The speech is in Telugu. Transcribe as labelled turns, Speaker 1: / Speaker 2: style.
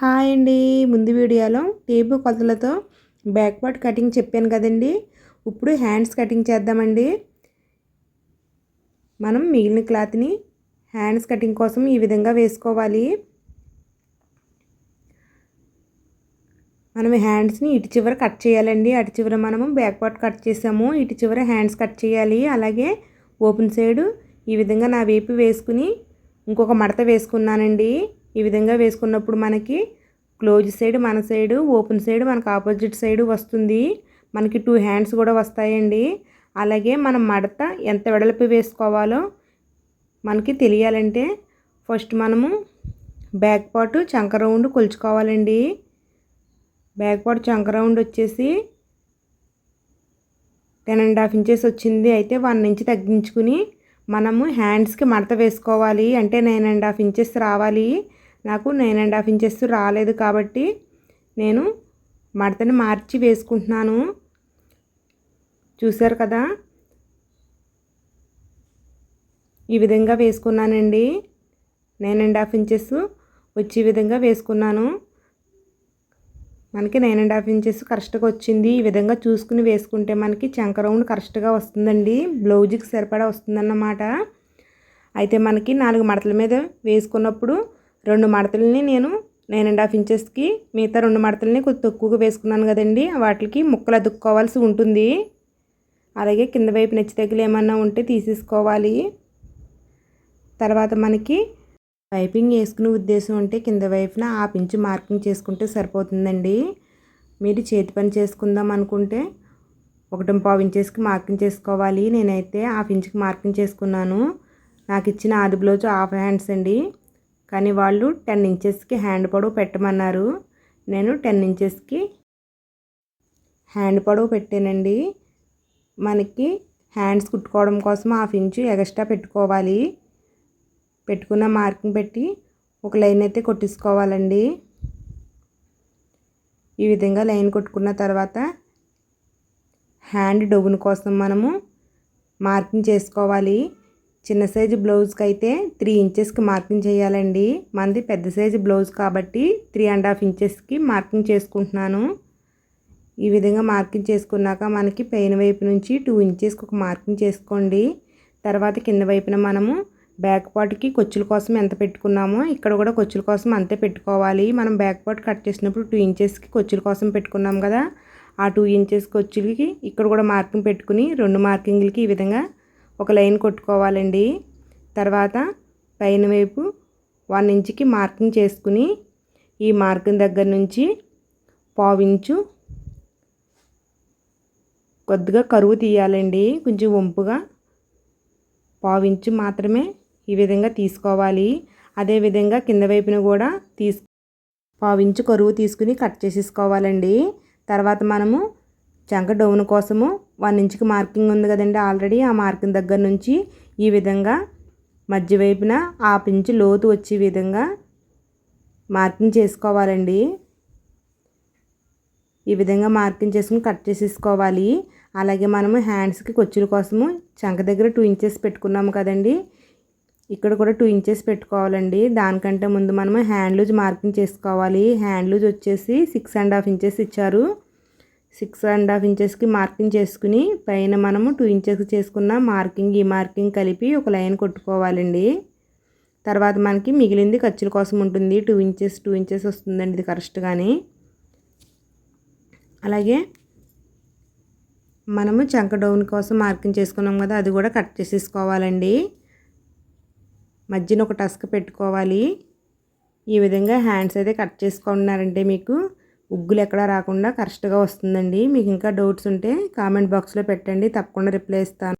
Speaker 1: హాయ్ అండి. ముందు వీడియోలో టేబుల్ కొలతలతో బ్యాక్ పార్ట్ కటింగ్ చెప్పాను కదండి. ఇప్పుడు హ్యాండ్స్ కటింగ్ చేద్దామండి. మనం మిగిలిన క్లాత్ని హ్యాండ్స్ కటింగ్ కోసం ఈ విధంగా వేసుకోవాలి. మనం హ్యాండ్స్ని ఇటు చివర కట్ చేయాలండి. అటు చివర మనము బ్యాక్ కట్ చేసాము. ఇటు చివర హ్యాండ్స్ కట్ చేయాలి. అలాగే ఓపెన్ సైడ్ ఈ విధంగా నా వేపు వేసుకుని ఇంకొక మడత వేసుకున్నానండి. ఈ విధంగా వేసుకున్నప్పుడు మనకి క్లోజ్ సైడ్ మన సైడు ఓపెన్ సైడ్ మనకు ఆపోజిట్ సైడ్ వస్తుంది. మనకి టూ హ్యాండ్స్ కూడా వస్తాయండి. అలాగే మనం మడత ఎంత వెడల్పు వేసుకోవాలో మనకి తెలియాలంటే ఫస్ట్ మనము బ్యాక్ పార్ట్ చంక రౌండ్ కొలుచుకోవాలండి. బ్యాక్ పార్ట్ చంక రౌండ్ వచ్చేసి టెన్ అండ్ హాఫ్ ఇంచెస్ వచ్చింది. అయితే వన్ ఇంచ్ తగ్గించుకుని మనము హ్యాండ్స్కి మడత వేసుకోవాలి. అంటే నైన్ అండ్ హాఫ్ ఇంచెస్ రావాలి. నాకు నైన్ అండ్ హాఫ్ ఇంచెస్ రాలేదు కాబట్టి నేను మడతని మార్చి వేసుకుంటున్నాను. చూసారు కదా? ఈ విధంగా వేసుకున్నానండి. నైన్ అండ్ హాఫ్ ఇంచెస్ వచ్చే విధంగా వేసుకున్నాను. మనకి నైన్ అండ్ హాఫ్ ఇంచెస్ కరెక్ట్గా వచ్చింది. ఈ విధంగా చూసుకుని వేసుకుంటే మనకి చంక రౌండ్ కరెక్ట్గా వస్తుందండి. బ్లౌజ్కి సరిపడా వస్తుందన్నమాట. అయితే మనకి నాలుగు మడతల మీద వేసుకున్నప్పుడు రెండు మడతలని నేను నైన్ అండ్ హాఫ్ ఇంచెస్కి మిగతా రెండు మడతలని కొద్ది తక్కువగా వేసుకున్నాను కదండి. వాటికి ముక్కలు అదుక్కోవాల్సి ఉంటుంది. అలాగే కింద వైపు నెచ్చి తగ్గులు ఏమన్నా ఉంటే తీసేసుకోవాలి. తర్వాత మనకి పైపింగ్ వేసుకునే ఉద్దేశం ఉంటే కింద వైపున ఆ ఇంచు మార్కింగ్ చేసుకుంటే సరిపోతుందండి. మీరు చేతి పని చేసుకుందాం అనుకుంటే ఒకటి పావు ఇంచెస్కి మార్కింగ్ చేసుకోవాలి. నేనైతే హాఫ్ ఇంచుకి మార్కింగ్ చేసుకున్నాను. నాకు ఇచ్చిన ఆది బ్లౌజ్ హాఫ్ హ్యాండ్స్ అండి. కానీ వాళ్ళు టెన్ ఇంచెస్కి హ్యాండ్ పొడవు పెట్టమన్నారు. నేను టెన్ ఇంచెస్కి హ్యాండ్ పొడవు పెట్టానండి. మనకి హ్యాండ్స్ కుట్టుకోవడం కోసం హాఫ్ ఇంచు ఎగస్ట్రా పెట్టుకోవాలి. పెట్టుకున్న మార్కింగ్ పెట్టి ఒక లైన్ అయితే కొట్టించుకోవాలండి. ఈ విధంగా లైన్ కొట్టుకున్న తర్వాత హ్యాండ్ డొగును కోసం మనము మార్కింగ్ చేసుకోవాలి. చిన్న సైజు బ్లౌజ్కి అయితే త్రీ ఇంచెస్కి మార్కింగ్ చేయాలండి. మనది పెద్ద సైజు బ్లౌజ్ కాబట్టి త్రీ అండ్ హాఫ్ ఇంచెస్కి మార్కింగ్ చేసుకుంటున్నాను. ఈ విధంగా మార్కింగ్ చేసుకున్నాక మనకి పైన వైపు నుంచి టూ ఇంచెస్కి ఒక మార్కింగ్ చేసుకోండి. తర్వాత కింద వైపున మనము బ్యాక్ పార్ట్కి కొచ్చుల కోసం ఎంత పెట్టుకున్నామో ఇక్కడ కూడా కొచ్చుల కోసం అంతే పెట్టుకోవాలి. మనం బ్యాక్ పార్ట్ కట్ చేసినప్పుడు టూ ఇంచెస్కి కొచ్చుల కోసం పెట్టుకున్నాం కదా ఆ టూ ఇంచెస్ కొచ్చులకి ఇక్కడ కూడా మార్కింగ్ పెట్టుకుని రెండు మార్కింగ్లకి ఈ విధంగా ఒక లైన్ కొట్టుకోవాలండి. తర్వాత పైన వైపు వన్ ఇంచుకి మార్కింగ్ చేసుకుని ఈ మార్కింగ్ దగ్గర నుంచి పావించు కొద్దిగా కరువు తీయాలండి. కొంచెం వంపుగా పావించు మాత్రమే ఈ విధంగా తీసుకోవాలి. అదేవిధంగా కింద వైపున కూడా తీసు పావించు కరువు తీసుకుని కట్ చేసేసుకోవాలండి. తర్వాత మనము చంక డౌన్ కోసము వన్ ఇంచ్కి మార్కింగ్ ఉంది కదండి ఆల్రెడీ. ఆ మార్కింగ్ దగ్గర నుంచి ఈ విధంగా మధ్య వైపున ఆ పించి లోతు వచ్చే విధంగా మార్కింగ్ చేసుకోవాలండి. ఈ విధంగా మార్కింగ్ చేసుకుని కట్ చేసేసుకోవాలి. అలాగే మనము హ్యాండ్స్కి కొచ్చుల కోసము చంక దగ్గర టూ ఇంచెస్ పెట్టుకున్నాము కదండి. ఇక్కడ కూడా టూ ఇంచెస్ పెట్టుకోవాలండి. దానికంటే ముందు మనము హ్యాండ్ లూజ్ మార్కింగ్ చేసుకోవాలి. హ్యాండ్ లూజ్ వచ్చేసి సిక్స్ అండ్ హాఫ్ ఇంచెస్ ఇచ్చారు. సిక్స్ అండ్ హాఫ్ ఇంచెస్కి మార్కింగ్ చేసుకుని పైన మనము టూ ఇంచెస్ చేసుకున్న మార్కింగ్ ఈ మార్కింగ్ కలిపి ఒక లైన్ కొట్టుకోవాలండి. తర్వాత మనకి మిగిలింది ఖర్చుల కోసం ఉంటుంది. టూ ఇంచెస్ టూ ఇంచెస్ వస్తుందండి ఇది కరెక్ట్గాని అలాగే మనము చంక డౌన్ కోసం మార్కింగ్ చేసుకున్నాం కదా అది కూడా కట్ చేసేసుకోవాలండి. మధ్యన ఒక టస్క్ పెట్టుకోవాలి. ఈ విధంగా హ్యాండ్స్ అయితే కట్ చేసుకున్నారంటే మీకు ఉగ్గులు ఎక్కడా రాకుండా కరెక్ట్గా వస్తుందండి. మీకు ఇంకా డౌట్స్ ఉంటే కామెంట్ బాక్స్లో పెట్టండి. తప్పకుండా రిప్లై ఇస్తాను.